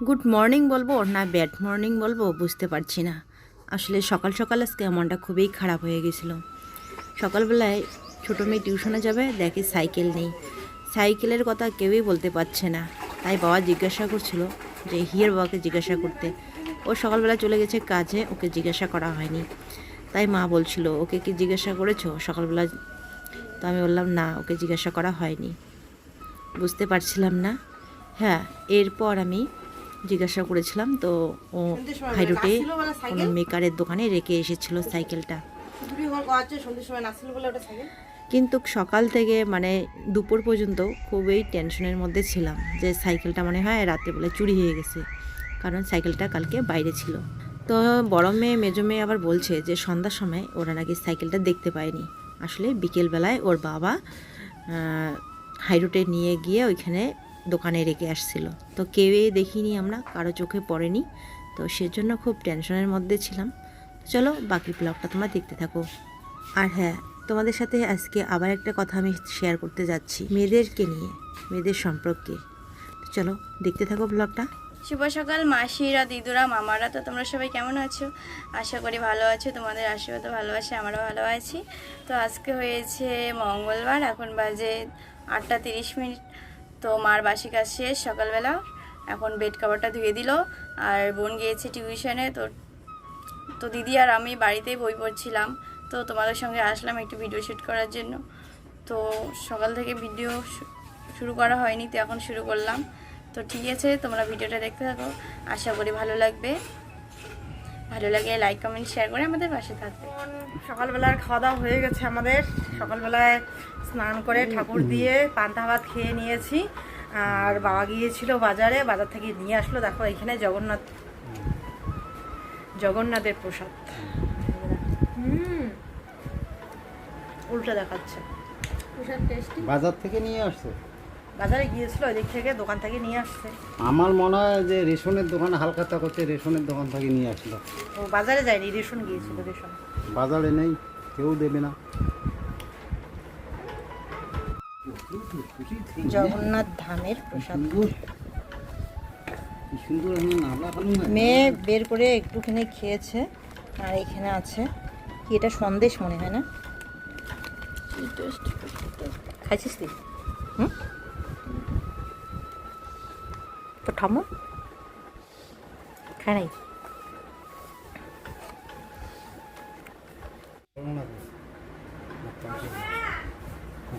Good morning বলব না bad morning বলব বুঝতে পারছি না। আসলে সকাল সকাল আজকে মনটা খুবই খারাপ হয়ে গেছিল। সকালবেলায় ছোটো মেয়ে টিউশনে যাবে, দেখে সাইকেল নেই। সাইকেলের কথা কেউই বলতে পারছে না। তাই বাবা জিজ্ঞাসা করছিল যে, হিয়ার বাবাকে জিজ্ঞাসা করতে। ও সকালবেলা চলে গেছে কাজে, ওকে জিজ্ঞাসা করা হয়নি। তাই মা বলছিল, ওকে কি জিজ্ঞাসা করেছ সকালবেলা? তো আমি বললাম, না, ওকে জিজ্ঞাসা করা হয়নি। বুঝতে পারছিলাম না। হ্যাঁ এরপর আমি জিজ্ঞাসা করেছিলাম তো ও বলে কোনো মেকারের দোকানে রেখে এসেছিল সাইকেলটা। কিন্তু সকাল থেকে মানে দুপুর পর্যন্ত খুবই টেনশনের মধ্যে ছিলাম যে সাইকেলটা মনে হয় রাত্রেবেলা চুরি হয়ে গেছে কারণ সাইকেলটা কালকে বাইরে ছিল। তো বড় মেয়ে মেজো মেয়ে আবার বলছে যে সন্ধ্যার সময় ওরা নাকি সাইকেলটা দেখতে পায়নি। আসলে বিকেলবেলায় ওর বাবা হাইরোডে নিয়ে গিয়ে ওইখানে দোকানে রেখে আসছিল। তো কেউই দেখিনি আমরা, কারও চোখে পড়েনি। তো সেজন্য খুব টেনশনের মধ্যে ছিলাম। চলো বাকি ব্লগটা তোমরা দেখতে থাকো। আর হ্যাঁ তোমাদের সাথে আজকে আবার একটা কথা আমি শেয়ার করতে যাচ্ছি, মেয়েদেরকে নিয়ে, মেয়েদের সম্পর্কে। চলো দেখতে থাকো ব্লগটা। শুভ সকাল মাসিরা দিদুরা, মামারা। তো তোমরা সবাই কেমন আছো? আশা করি ভালো আছো। তোমাদের আশীর্বাদ ভালোবাসে, আমরাও ভালো আছি। তো আজকে হয়েছে মঙ্গলবার, এখন বাজে আটটা তিরিশ মিনিট। তো মার বাসি কাজ শেষ সকালবেলা। এখন বেড কাভারটা ধুয়ে দিল। আর বোন গিয়েছে টিউশনে তো তো দিদি আর আমি বাড়িতেই বই পড়ছিলাম। তো তোমাদের সঙ্গে আসলাম একটু ভিডিও শ্যুট করার জন্য। তো সকাল থেকে ভিডিও শুরু করা হয়নি, তো এখন শুরু করলাম। তো ঠিক আছে, তোমরা ভিডিওটা দেখতে থাকো। আশা করি ভালো লাগবে। ভালো লাগে লাইক কমেন্ট শেয়ার করে আমাদের পাশে থাকবে। সকালবেলার খাওয়া দাওয়া হয়ে গেছে আমাদের। সকালবেলায় স্নান করে ঠাকুর দিয়ে পান্তা ভাত খেয়ে নিয়েছি। আর বাবা গিয়েছিল বাজারে বাজার থেকে নিয়ে আসলো। দেখো এখানে জগন্নাথ জগন্নাথের প্রসাদ। হুম। উল্টা দেখাচ্ছে। বাজার থেকে নিয়ে আসছে? বাজারে গিয়েছিল ওই দিক থেকে দোকান থেকে নিয়ে আসছে। আমার মনে হয় যে রেশনের দোকানে হালকাতা করছে রেশনের দোকান থেকে নিয়ে আসলো। ও বাজারে যায়নি রেশন গিয়েছিল রেশন। বাজারে নেই কেউ দেবে না। জগন্নাথ ধামের প্রসাদ। মেয়ে বের করে একটুখানি খেয়েছে আর এখানে আছে। কি এটা সন্দেশ মনে হয় না? খাইছিস তুই? হুম? তো ঠামো খায় নাই।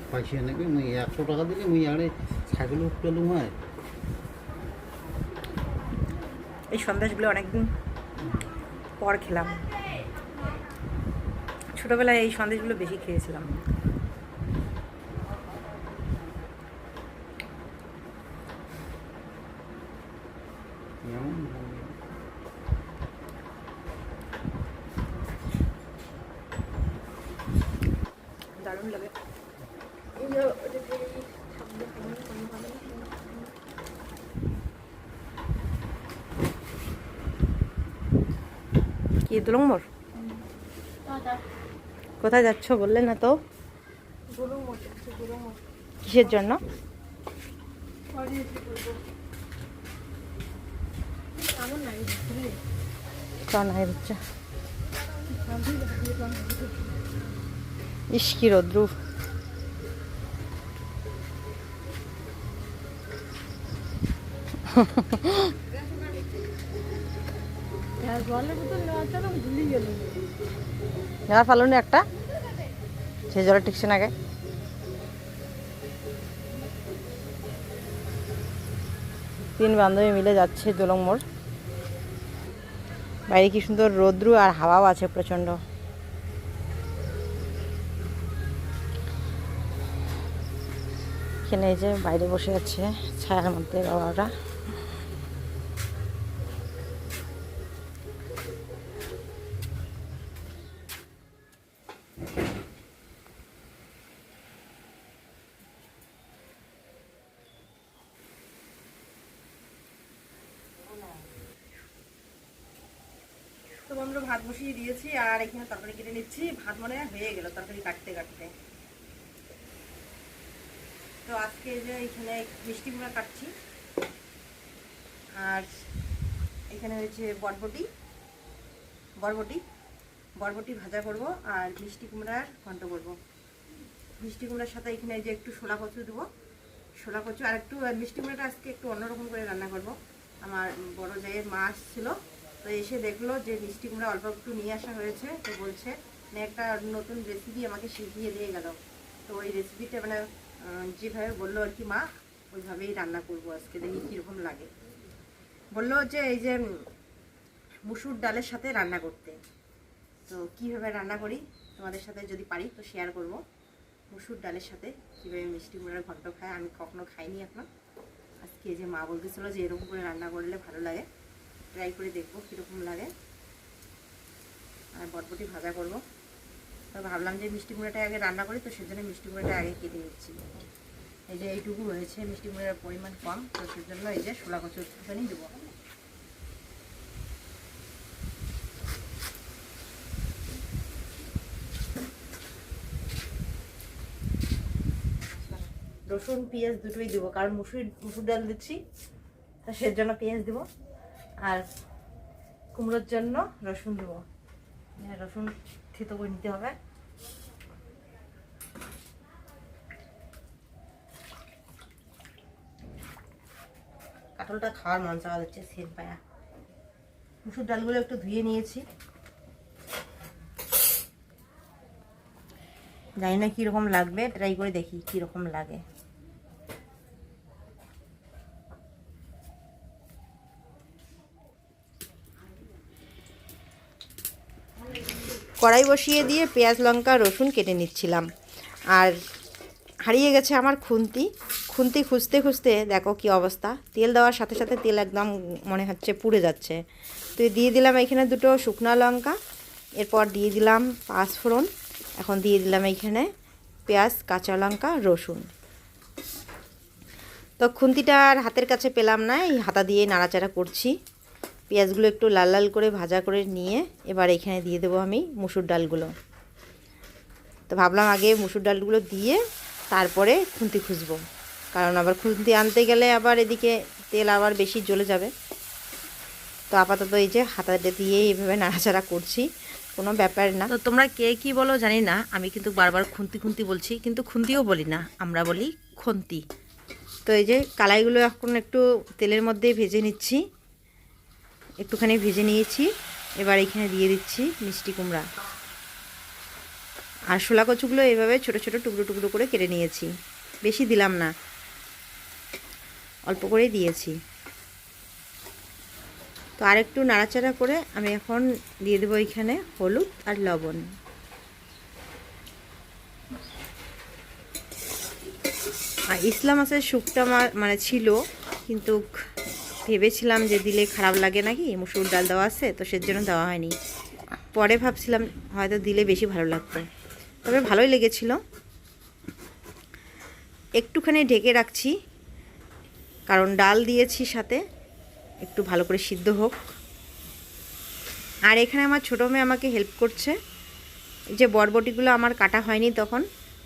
পয়সা নেবে মুই একশো টাকা দিলে মুই আরে ছাগল উঠল এই সন্দেশগুলো অনেকদিন পর খেলাম। ছোটোবেলায় এই সন্দেশগুলো বেশি খেয়েছিলাম দারুণ লাগে কি কোথায় যাচ্ছ বললে না তো? কিসের জন্য? বাচ্চা। ইস কি রোদ্রু। নেওয়ার পারল একটা? সে জলে টিকছে না তিন বান্ধবী মিলে যাচ্ছে দোলং মোড়। বাইরে কি সুন্দর রোদ্রু আর হাওয়াও আছে প্রচণ্ড। এখানে এই যে বাইরে বসে আছে ছায়ার মধ্যে বাবারা তো বন্ধুরা ভাত বসিয়ে দিয়েছি আর এখানে তরকারি কেটে নিচ্ছি। ভাত মনে হয় গেল তরকারি কাটতে কাটতে। তো আজকে যে এখানে মিষ্টি কুমড়া কাটছি। আর এখানে হয়েছে বরবটি। বরবটি। বরবটি ভাজা করব আর মিষ্টি কুমড়ার ঘন্ট করব। মিষ্টি কুমড়ার সাথে এখানে যে একটু শোলা কচু দেবো। শোলা কচু আর একটু, মিষ্টি কুমড়াটা আজকে একটু অন্যরকম করে রান্না করব। আমার বড় জায়ের মা আসছিল। তো এসে দেখল যে মিষ্টি কুমড়া অল্প একটু নিয়ে আসা হয়েছে, তো বলছে একটা নতুন রেসিপি আমাকে শিখিয়ে দিয়ে গেল। তো ওই রেসিপিটা মানে যেভাবে বলল আর কি মা, ওইভাবেই রান্না করব আজকে, দেখি কীরকম লাগে। বলল যে, এই যে মুসুর ডালের সাথে রান্না করতে। তো কীভাবে রান্না করি, তোমাদের সাথে যদি পারি, তো শেয়ার করব। মুসুর ডালের সাথে কীভাবে মিষ্টি কুমড়ার ঘন্ট খায়, আমি কখনো খাইনি এখন। আজকে যে মা বলতেছিল যে, এরকম করে রান্না করলে ভালো লাগে। ট্রাই করে দেখব কীরকম লাগে। আর বটবটি ভাজা করব। তো ভাবলাম যে মিষ্টি কুমড়াটা আগে রান্না করি, তো সেজন্য মিষ্টি কুমড়াটা আগে কেটে নিচ্ছি। এই যে এইটুকু হয়েছে মিষ্টি কুমড়ার পরিমাণ কম, তো সেজন্য এই যে শোলা কচু একটুখানি দেবো। রসুন, পেঁয়াজ দুটোই দেবো, কারণ মুসুর মুসুর ডাল দিচ্ছি, তা সেজন্য পেঁয়াজ দেবো। আর কুমড়োর জন্য রসুন দেবো। রসুন থেতো করে নিতে হবে। কাটলটা খাওয়ার মন চাওয়া যাচ্ছে সেন পায়া। মুসুর ডালগুলো একটু ধুয়ে নিয়েছি। জানি না কীরকম লাগবে ট্রাই করে দেখি কীরকম লাগে। কড়াই বসিয়ে দিয়ে পেঁয়াজ, লঙ্কা, রসুন কেটে নিচ্ছিলাম। আর হারিয়ে গেছে আমার খুন্তি। খুন্তি খুঁজতে খুঁজতে দেখো কি অবস্থা। তেল দেওয়ার সাথে সাথে তেল একদম মনে হচ্ছে পুড়ে যাচ্ছে। তো দিয়ে দিলাম এখানে দুটো শুকনো লঙ্কা। এরপর দিয়ে দিলাম পাঁচফোড়ন এখন দিয়ে দিলাম এইখানে পেঁয়াজ, কাঁচা লঙ্কা, রসুন। তো খুন্তিটা আর হাতের কাছে পেলাম না, এই হাতা দিয়ে নাড়াচাড়া করছি। পেঁয়াজগুলো একটু লাল লাল করে ভাজা করে নিয়ে এবার এখানে দিয়ে দেবো আমি মুসুর ডালগুলো। তো ভাবলাম আগে মুসুর ডালগুলো দিয়ে তারপরে খুন্তি খুঁজবো। কারণ আবার খুন্তি আনতে গেলে আবার এদিকে তেল আবার বেশি জ্বলে যাবে। তো আপাতত এই যে হাতাটা দিয়ে এইভাবে নাড়াচাড়া করছি কোনো ব্যাপার না। তো তোমরা কে কি বলো জানি না আমি কিন্তু বারবার খুন্তি খুন্তি বলছি কিন্তু খুন্তিও বলি না আমরা বলি খন্তি। তো এই যে কালাইগুলো এখন একটু তেলের মধ্যে ভেজে নিচ্ছি। একটুখানি ভেজে নিয়েছি। এবার এখানে দিয়ে দিচ্ছি মিষ্টি কুমড়া। আর শোলা কচুগুলো এভাবে ছোট ছোট টুকরো টুকরো করে কেটে নিয়েছি। বেশি দিলাম না। অল্প করেই দিয়েছি। তো আরেকটু নাড়াচাড়া করে আমি এখন দিয়ে দেবো এখানে হলুদ আর লবণ। আর ইসলাম মাছের শুকটা মানে ছিল, কিন্তু ভেবেছিলাম যে দিলে খারাপ লাগে নাকি? মুসুর ডাল দেওয়া আছে, তো সেজন্য দেওয়া হয়নি। পরে ভাবছিলাম হয়তো দিলে বেশি ভালো লাগতো। তবে ভালোই লেগেছিল। একটুখানি ঢেকে রাখছি, কারণ ডাল দিয়েছি সাথে। একটু ভালো করে সিদ্ধ হোক। আর এখানে আমার ছোটো মেয়ে আমাকে হেল্প করছে। যে বরবটিগুলো আমার কাটা হয়নি তখন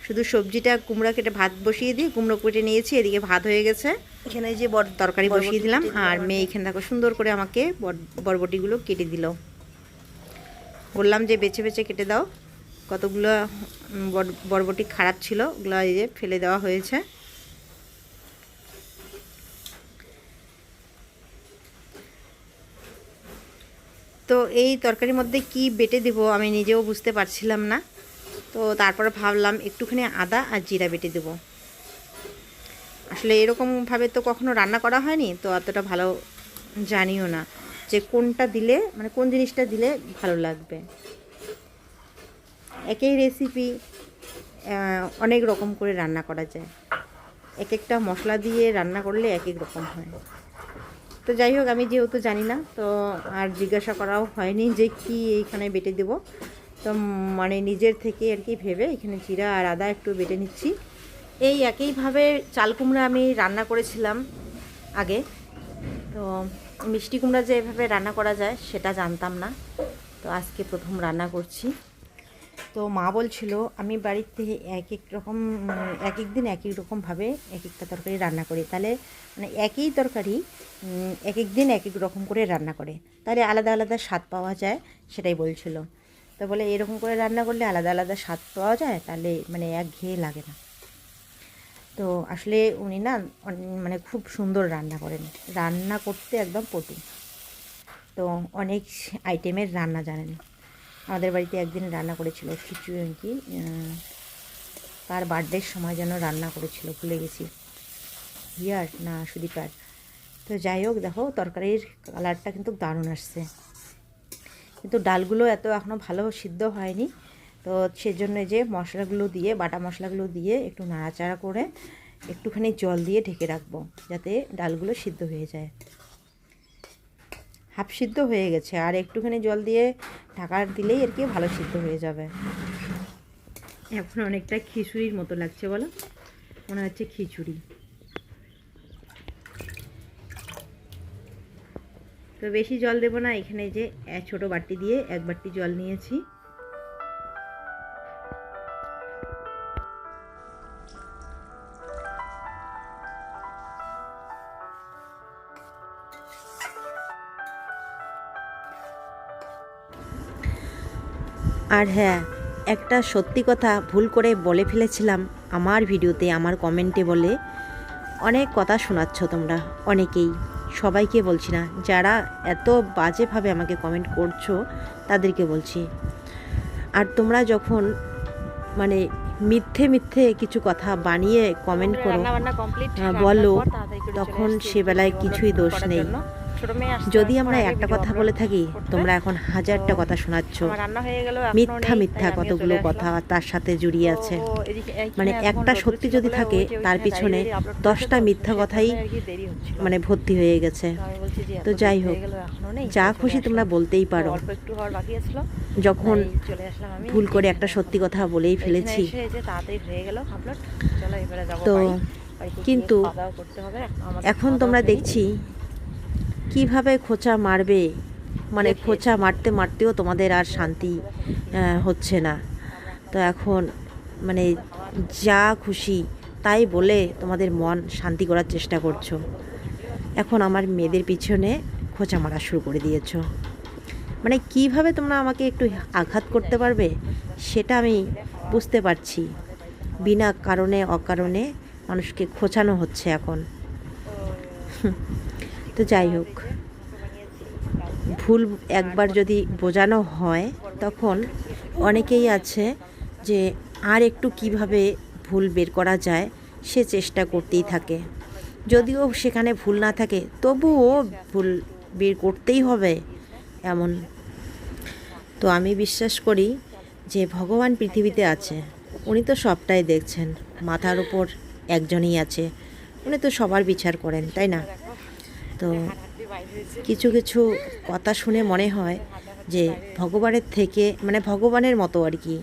শুধু সবজিটা কুমড়া কেটে ভাত বসিয়ে দিয়ে কুমড়ো কেটে নিয়েছি এদিকে ভাত হয়ে গেছে। এখানে যে বর তরকারি বসিয়ে দিলাম আর মেয়ে এখানে দেখো সুন্দর করে আমাকে বর- বরবটিগুলো কেটে দিল। বললাম যে বেছে বেছে কেটে দাও। কতগুলো বরবটি খারাপ ছিল ওগুলো এই যে ফেলে দেওয়া হয়েছে। তো এই তরকারির মধ্যে কি বেটে দেবো আমি নিজেও বুঝতে পারছিলাম না। তো তারপরে ভাবলাম একটুখানি আদা আর জিরা বেটে দেবো। আসলে এরকমভাবে তো কখনো রান্না করা হয়নি, তো অতটা ভালো জানিও না যে কোনটা দিলে মানে কোন জিনিসটা দিলে ভালো লাগবে। একই রেসিপি অনেক রকম করে রান্না করা যায়। এক একটা মশলা দিয়ে রান্না করলে এক এক রকম হয়। তো যাই হোক, আমি যেহেতু জানি না, তো আর জিজ্ঞাসা করাও হয়নি যে কি এইখানে বেটে দেব। তো মানে নিজের থেকে আর কি ভেবে এখানে জিরা আর আদা একটু বেটে নিচ্ছি। এই একইভাবে চাল কুমড়া আমি রান্না করেছিলাম আগে। তো মিষ্টি কুমড়া যে এভাবে রান্না করা যায় সেটা জানতাম না। তো আজকে প্রথম রান্না করছি। তো মা বলছিল, আমি বাড়ির থেকে এক এক রকম এক এক দিন এক এক রকমভাবে এক একটা তরকারি রান্না করি। তাহলে মানে একই তরকারি এক এক দিন এক এক রকম করে রান্না করে। তাহলে আলাদা আলাদা স্বাদ পাওয়া যায়, সেটাই বলছিল। তো বলে এরকম করে রান্না করলে আলাদা আলাদা স্বাদ পাওয়া যায়, তাহলে মানে এক ঘেয়ে লাগে না। তো আসলে উনি না মানে খুব সুন্দর রান্না করেন। রান্না করতে একদম পটু তো অনেক আইটেমের রান্না জানেন। আমাদের বাড়িতে একদিন রান্না করেছিল খিচুড়ি কি তার বার্থডের সময় যেন রান্না করেছিল, ভুলে গেছি। হিয়ার না সুদীপার। তো যাই হোক দেখো, তরকারির কালারটা কিন্তু দারুণ আসছে। কিন্তু ডালগুলো এত এখনও ভালো সিদ্ধ হয়নি। তো সেজন্য যে মশলাগুলো দিয়ে, বাটা মশলাগুলো দিয়ে একটু নাড়াচাড়া করে একটুখানি জল দিয়ে ঢেকে রাখব, যাতে ডালগুলো সিদ্ধ হয়ে যায়। হাফ সিদ্ধ হয়ে গেছে, আর একটুখানি জল দিয়ে ঢাকা দিলেই আর কি ভালো সিদ্ধ হয়ে যাবে। এখন অনেকটা খিচুড়ির মতো লাগছে বলো? মনে হচ্ছে খিচুড়ি। তো বেশি জল দেবো না, এখানে যে ছোটো বাটি দিয়ে এক বাটি জল নিয়েছি। আর হ্যাঁ একটা সত্যি কথা ভুল করে বলে ফেলেছিলাম আমার ভিডিওতে, আমার কমেন্টে বলে। অনেক কথা শোনাচ্ছ তোমরা, অনেকেই। সবাইকে বলছি না যারা এত বাজেভাবে আমাকে কমেন্ট করছ তাদেরকে বলছি। আর তোমরা যখন মানে মিথ্যে মিথ্যে কিছু কথা বানিয়ে কমেন্ট করো বলো তখন সেবেলায় কিছুই দোষ নেই। যদি আমরা একটা কথা বলে থাকি তোমরা এখন হাজারটা কথা শোনাচ্ছ। মিথ্যা মিথ্যা কতগুলো কথা তার সাথে জড়িয়ে আছে। মানে একটা সত্যি যদি থাকে তার পিছনে দশটা মিথ্যা কথাই মানে ভর্তি হয়ে গেছে। তো যাই হোক যা খুশি তোমরা বলতেই পারো। যখন ভুল করে একটা সত্যি কথা বলেই ফেলেছি। হয়ে তো কিন্তু এখন তোমরা দেখছি কীভাবে খোঁচা মারবে? মানে খোঁচা মারতে মারতেও তোমাদের আর শান্তি হচ্ছে না। তো এখন মানে যা খুশি তাই বলে তোমাদের মন শান্তি করার চেষ্টা করছ। এখন আমার মেয়েদের পিছনে খোঁচা মারা শুরু করে দিয়েছ। মানে কীভাবে তোমরা আমাকে একটু আঘাত করতে পারবে সেটা আমি বুঝতে পারছি। বিনা কারণে অকারণে মানুষকে খোঁচানো হচ্ছে এখন। তো যাই হোক, ভুল একবার যদি বোঝানো হয়, তখন অনেকেই আছে যে আর একটু কীভাবে ভুল বের করা যায় সে চেষ্টা করতেই থাকে। যদিও সেখানে ভুল না থাকে, তবুও ভুল বের করতেই হবে এমন। তো আমি বিশ্বাস করি যে ভগবান পৃথিবীতে আছে, উনি তো সবটাই দেখছেন, মাথার উপর একজনই আছে, উনি তো সবার বিচার করেন, তাই না? তো কিছু কিছু কথা শুনে মনে হয় যে ভগবানের থেকে মানে ভগবানের মতো আর কি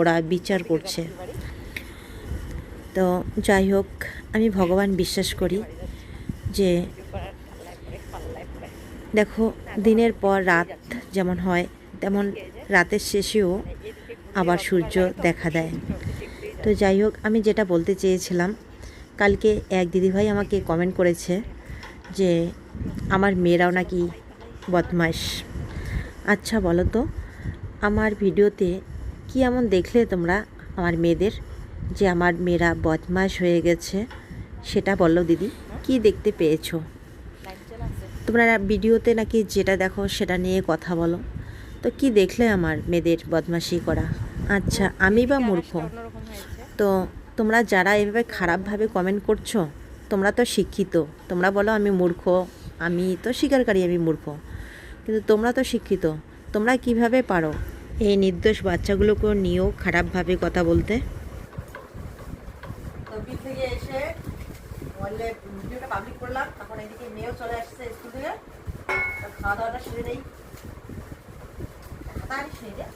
ওরা বিচার করছে। তো যাই হোক, আমি ভগবান বিশ্বাস করি যে দেখো, দিনের পর রাত যেমন হয়, তেমন রাতের শেষেও আবার সূর্য দেখা দেয়। তো যাই হোক, আমি যেটা বলতে চেয়েছিলাম, কালকে এক দিদিভাই আমাকে কমেন্ট করেছে যে আমার মেয়েরাও নাকি বদমাস আচ্ছা বলো তো, আমার ভিডিওতে কি এমন দেখলে তোমরা আমার মেয়েদের যে আমার মেয়েরা বদমাস হয়ে গেছে? সেটা বলো দিদি, কি দেখতে পেয়েছ? তোমরা ভিডিওতে নাকি যেটা দেখো সেটা নিয়ে কথা বলো। তো কি দেখলে আমার মেয়েদের বদমাশি করা? আচ্ছা আমি বা মূর্খ? তো তোমরা যারা এভাবে খারাপভাবে কমেন্ট করছ, তোমরা তো শিক্ষিত। তোমরা বলো আমি মূর্খ। আমি তো স্বীকারকারী, আমি মূর্খ। কিন্তু তোমরা তো শিক্ষিত। তোমরা কীভাবে পারো এই নির্দোষ বাচ্চাগুলোকে নিয়েও খারাপভাবে কথা বলতে? খাওয়া দাওয়াটা সেরে নেই। সেরে দে।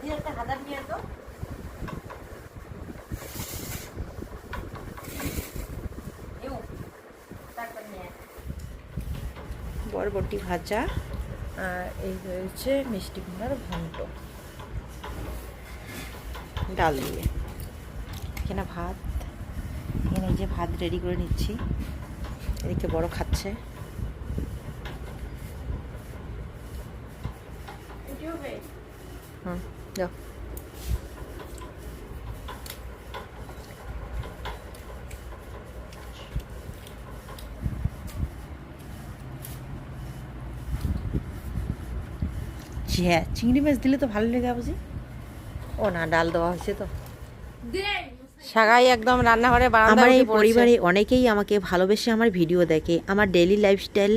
দিয়ে একটা হাজার নিয়ে তো তারপর নিয়ে আয়। বরবটি ভাজা আর এই হয়েছে মিষ্টি কুমড়ার ঘন্ট। ডাল দিয়ে। এখানে ভাত। এখানে এই যে ভাত রেডি করে নিচ্ছি। এদিকে বড় খাচ্ছে। হুম যাও। হ্যাঁ চিংড়ি মাছ দিলে তো ভালো লেগে বুঝি ও না ডাল দেওয়া হয়েছে তো। সাগাই একদম রান্নাঘরে আমার এই পরিবারে অনেকেই আমাকে ভালোবেসে আমার ভিডিও দেখে আমার ডেলি লাইফস্টাইল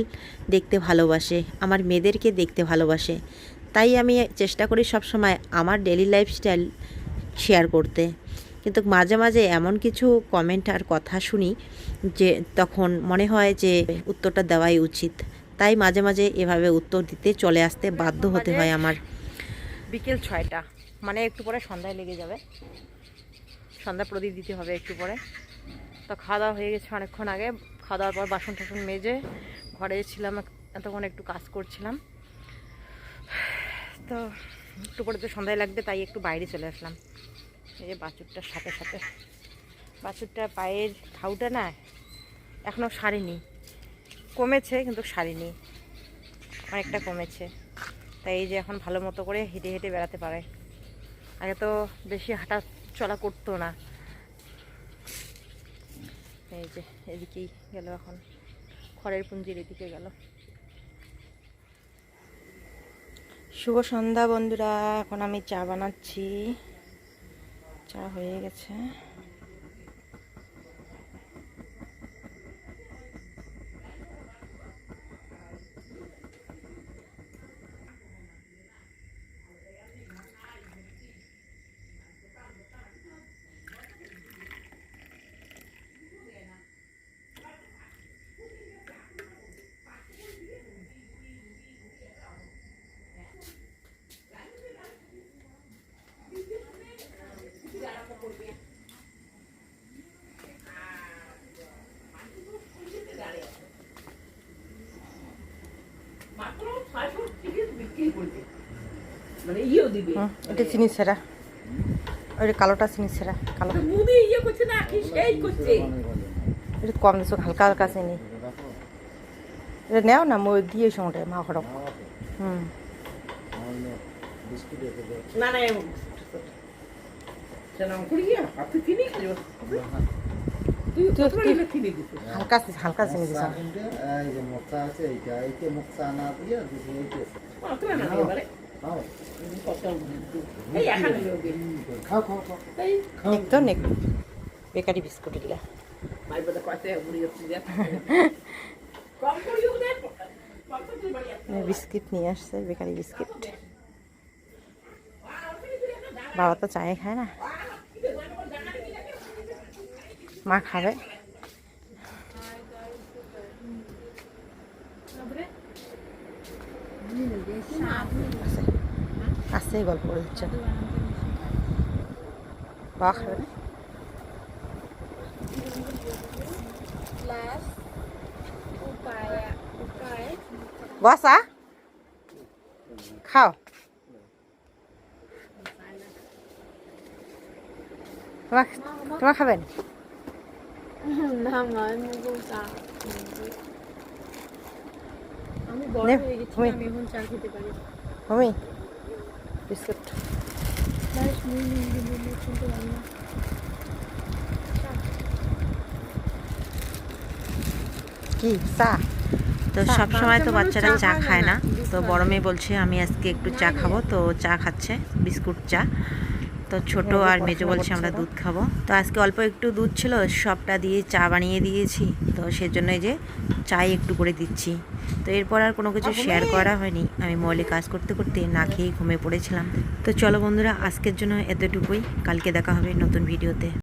দেখতে ভালোবাসে আমার মেয়েদেরকে দেখতে ভালোবাসে। তাই আমি চেষ্টা করি সব সময় আমার ডেলি লাইফস্টাইল শেয়ার করতে। কিন্তু মাঝে মাঝে এমন কিছু কমেন্ট আর কথা শুনি যে তখন মনে হয় যে উত্তরটা দেওয়াই উচিত। তাই মাঝে মাঝে এভাবে উত্তর দিতে চলে আসতে বাধ্য হতে হয় আমার। বিকেল ছয়টা মানে একটু পরে সন্ধ্যায় লেগে যাবে। সন্ধ্যা প্রদীপ দিতে হবে একটু পরে। তো খাওয়া দাওয়া হয়ে গেছে অনেকক্ষণ আগে। খাওয়া দাওয়ার পর বাসন টাসন মেজে ঘরে ছিলাম এতক্ষণ একটু কাজ করছিলাম। তো একটু পরে তো সন্ধ্যায় লাগবে তাই একটু বাইরে চলে আসলাম। এই যে বাছুরটার সাথে সাথে। বাছুরটার পায়ের ঘাউটা না এখনও সারেনি। কমেছে, কিন্তু সারেনি। অনেকটা কমেছে। তাই এই যে এখন ভালো মতো করে হেঁটে হেঁটে বেড়াতে পারে। আগে তো বেশি হাঁটা চলা করতো না। এই যে এদিকেই গেল এখন। খড়ের পুঞ্জির এদিকে গেল। শুভ সন্ধ্যা বন্ধুরা, এখন আমি চা বানাচ্ছি। চা হয়ে গেছে। হুম, এটা চিনি সেরা। ওই কালোটা চিনি সেরা কালো। এটা কম দিছো হালকা হালকা চিনি। এটা নেও না মই দিয়ে সঙ্গে মা হুম। না না হালকা হালকা চিনি দিছ। কিন্তু এই যে মোচা আছে এইটা এইটা মোচা না দিয়ে দিছি এইটা। একদম এক বেকারি বিস্কুট দিলা বিস্কিট নিয়ে আসছে বেকারি বিস্কিট। বাবা তো চায়ে খায় না। মা খাবে। আছে গল্প করে দিচ্ছে। খাবে বসা খাও। তোমার খাবেন? না আমি মুগো চা আমি বড় হয়ে গেছি আমি এখন চা খেতে পারি। Mummy biscuit. বাস মুই নিয়ে নিয়ে শুনতে পারি না কি? চা? তো সব সময় তো বাচ্চারা চা খায় না তো বড় মেয়ে বলছে আমি আজকে একটু চা খাব। তো চা খাচ্ছে বিস্কুট চা। তো ছোট আর মেজো বলছে আমরা দুধ খাব। তো আজকে অল্প একটু দুধ ছিল সবটা দিয়ে চা বানিয়ে দিয়েছি। তো সেজন্য যে চাই একটু করে দিচ্ছি। তো এরপর আর কোনো কিছু শেয়ার করা হয়নি। আমি মলে কাজ করতে করতে না খেয়েই ঘুমিয়ে পড়েছিলাম। তো চলো বন্ধুরা আজকের জন্য এতটুকুই। কালকে দেখা হবে নতুন ভিডিওতে